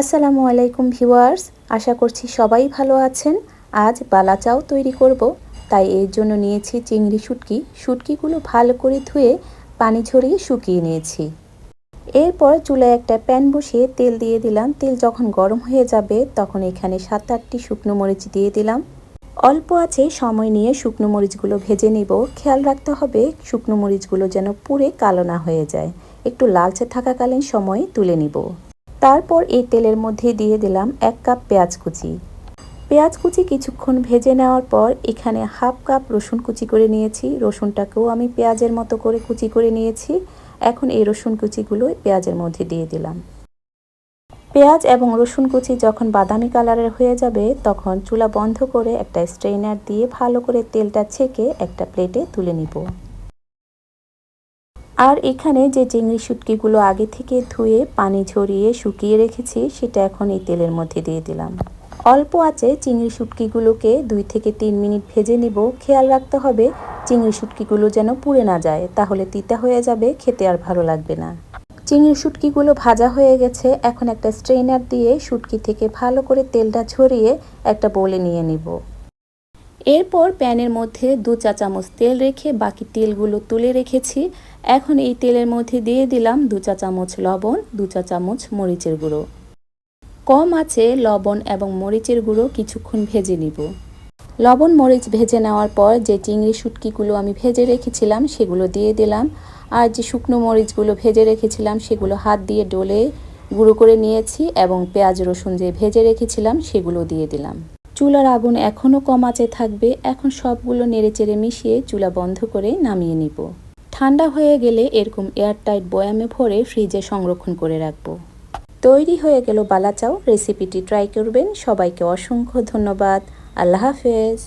আসসালামু আলাইকুম ভিউয়ার্স, আশা করছি সবাই ভালো আছেন। আজ বালা চাও তৈরি করব। তাই এর জন্য নিয়েছি চিংড়ি শুটকি। শুটকিগুলো ভালো করে ধুয়ে পানি ঝরিয়ে শুকিয়ে নিয়েছি। এরপর চুলায় একটা প্যান বসিয়ে তেল দিয়ে দিলাম। তেল যখন গরম হয়ে যাবে, তখন এখানে সাত আটটি শুকনো মরিচ দিয়ে দিলাম। অল্প আছে, সময় নিয়ে শুকনো মরিচগুলো ভেজে নিব। খেয়াল রাখতে হবে, শুকনো মরিচগুলো যেন পুড়ে কালো না হয়ে যায়। একটু লালচে থাকাকালীন সময় তুলে নিব। তারপর এই তেলের মধ্যে দিয়ে দিলাম এক কাপ পেঁয়াজ কুচি। পেঁয়াজ কুচি কিছুক্ষণ ভেজে নেওয়ার পর এখানে হাফ কাপ রসুন কুচি করে নিয়েছি। রসুনটাকেও আমি পেঁয়াজের মতো করে কুচি করে নিয়েছি। এখন এই রসুন কুচিগুলো পেঁয়াজের মধ্যে দিয়ে দিলাম। পেঁয়াজ এবং রসুন কুচি যখন বাদামি কালারের হয়ে যাবে, তখন চুলা বন্ধ করে একটা স্ট্রেনার দিয়ে ভালো করে তেলটা ছেঁকে একটা প্লেটে তুলে নিব। আর এখানে যে চিংড়ি শুটকিগুলো আগে থেকে ধুয়ে, পানি ঝরিয়ে, শুকিয়ে রেখেছি, সেটা এখন এই তেলের মধ্যে দিয়ে দিলাম। অল্প আছে চিংড়ি শুটকিগুলোকে দুই থেকে তিন মিনিট ভেজে নিব। খেয়াল রাখতে হবে, চিংড়ি শুটকিগুলো যেন পুড়ে না যায়, তাহলে তিতা হয়ে যাবে, খেতে আর ভালো লাগবে না। চিংড়ি শুটকিগুলো ভাজা হয়ে গেছে, এখন একটা স্ট্রেনার দিয়ে শুটকি থেকে ভালো করে তেলটা ঝরিয়ে একটা বলে নিয়ে নিব। এরপর প্যানের মধ্যে দু চা চামচ তেল রেখে বাকি তেলগুলো তুলে রেখেছি। এখন এই তেলের মধ্যে দিয়ে দিলাম দু চা চামচ লবণ, দু চা চামচ মরিচের গুঁড়ো। কম আছে লবণ এবং মরিচের গুঁড়ো, কিছুক্ষণ ভেজে নিব। লবণ, মরিচ ভেজে নেওয়ার পর যে চিংড়ি শুটকিগুলো আমি ভেজে রেখেছিলাম, সেগুলো দিয়ে দিলাম। আর যে শুকনো মরিচগুলো ভেজে রেখেছিলাম, সেগুলো হাত দিয়ে ডলে গুঁড়ো করে নিয়েছি এবং পেঁয়াজ রসুন যে ভেজে রেখেছিলাম, সেগুলো দিয়ে দিলাম। চুলার আগুন এখনও কম আঁচে থাকবে, এখন সবগুলো নেড়েচেড়ে মিশিয়ে চুলা বন্ধ করে নামিয়ে নিব। ঠান্ডা হয়ে গেলে এরকম এয়ারটাইট বয়ামে ভরে ফ্রিজে সংরক্ষণ করে রাখব। তৈরি হয়ে গেল বালাচাও, রেসিপিটি ট্রাই করবেন। সবাইকে অসংখ্য ধন্যবাদ। আল্লাহ হাফেজ।